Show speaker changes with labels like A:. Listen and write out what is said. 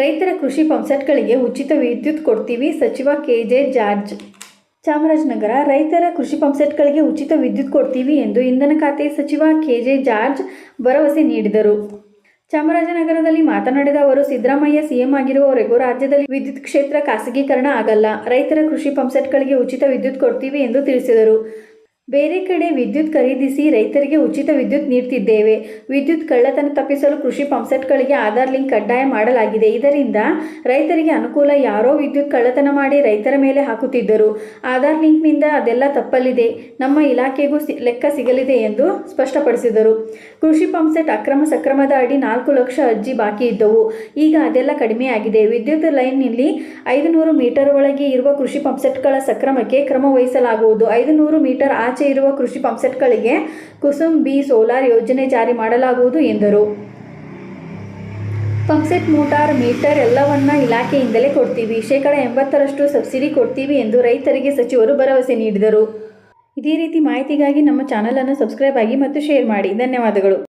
A: ರೈತರ ಕೃಷಿ ಪಂಪ್ಸೆಟ್ಗಳಿಗೆ ಉಚಿತ ವಿದ್ಯುತ್ ಕೊಡ್ತೀವಿ. ಸಚಿವ ಕೆ ಜೆ ಜಾರ್ಜ್. ಚಾಮರಾಜನಗರ, ರೈತರ ಕೃಷಿ ಪಂಪ್ಸೆಟ್ಗಳಿಗೆ ಉಚಿತ ವಿದ್ಯುತ್ ಕೊಡ್ತೀವಿ ಎಂದು ಇಂಧನ ಖಾತೆ ಸಚಿವ ಕೆ ಜೆ ಜಾರ್ಜ್ ಭರವಸೆ ನೀಡಿದರು. ಚಾಮರಾಜನಗರದಲ್ಲಿ ಮಾತನಾಡಿದ ಅವರು, ಸಿದ್ದರಾಮಯ್ಯ ಸಿಎಂ ಆಗಿರುವವರೆಗೂ ರಾಜ್ಯದಲ್ಲಿ ವಿದ್ಯುತ್ ಕ್ಷೇತ್ರ ಖಾಸಗೀಕರಣ ಆಗಲ್ಲ. ರೈತರ ಕೃಷಿ ಪಂಪ್ಸೆಟ್ಗಳಿಗೆ ಉಚಿತ ವಿದ್ಯುತ್ ಕೊಡ್ತೀವಿ ಎಂದು ತಿಳಿಸಿದರು. ಬೇರೆ ಕಡೆ ವಿದ್ಯುತ್ ಖರೀದಿಸಿ ರೈತರಿಗೆ ಉಚಿತ ವಿದ್ಯುತ್ ನೀಡ್ತಿದ್ದೇವೆ. ವಿದ್ಯುತ್ ಕಳ್ಳತನ ತಪ್ಪಿಸಲು ಕೃಷಿ ಪಂಪ್ಸೆಟ್ಗಳಿಗೆ ಆಧಾರ್ ಲಿಂಕ್ ಕಡ್ಡಾಯ ಮಾಡಲಾಗಿದೆ. ಇದರಿಂದ ರೈತರಿಗೆ ಅನುಕೂಲ ಯಾರೋ ವಿದ್ಯುತ್ ಕಳ್ಳತನ ಮಾಡಿ ರೈತರ ಮೇಲೆ ಹಾಕುತ್ತಿದ್ದರು. ಆಧಾರ್ ಲಿಂಕ್ನಿಂದ ಅದೆಲ್ಲ ತಪ್ಪಲಿದೆ ನಮ್ಮ ಇಲಾಖೆಗೂ ಲೆಕ್ಕ ಸಿಗಲಿದೆ ಎಂದು ಸ್ಪಷ್ಟಪಡಿಸಿದರು. ಕೃಷಿ ಪಂಪ್ಸೆಟ್ ಅಕ್ರಮ ಸಕ್ರಮದ ಅಡಿ ನಾಲ್ಕು ಲಕ್ಷ ಅರ್ಜಿ ಬಾಕಿ ಇದ್ದವು. ಈಗ ಅದೆಲ್ಲ ಕಡಿಮೆಯಾಗಿದೆ. ವಿದ್ಯುತ್ ಲೈನ್ನಲ್ಲಿ ಐದು ನೂರು ಮೀಟರ್ ಒಳಗೆ ಇರುವ ಕೃಷಿ ಪಂಪ್ಸೆಟ್ಗಳ ಸಕ್ರಮಕ್ಕೆ ಕ್ರಮ ವಹಿಸಲಾಗುವುದು. ಐದು ನೂರು ಮೀಟರ್ ಆಚೆ ಇರುವ ಕೃಷಿ ಪಂಪ್ಸೆಟ್ಗಳಿಗೆ ಕುಸುಮ್ ಬಿ ಸೋಲಾರ್ ಯೋಜನೆ ಜಾರಿ ಮಾಡಲಾಗುವುದು ಎಂದರು. ಪಂಪ್ಸೆಟ್ ಮೋಟಾರ್, ಮೀಟರ್ ಎಲ್ಲವನ್ನ ಇಲಾಖೆಯಿಂದಲೇ ಕೊಡ್ತೀವಿ. ಶೇಕಡ ಎಂಬತ್ತರಷ್ಟು ಸಬ್ಸಿಡಿ ಕೊಡ್ತೀವಿ ಎಂದು ರೈತರಿಗೆ ಸಚಿವರು ಭರವಸೆ ನೀಡಿದರು. ಇದೇ ರೀತಿ ಮಾಹಿತಿಗಾಗಿ ನಮ್ಮ ಚಾನಲನ್ನು ಸಬ್ಸ್ಕ್ರೈಬ್ ಆಗಿ ಮತ್ತು ಶೇರ್ ಮಾಡಿ. ಧನ್ಯವಾದಗಳು.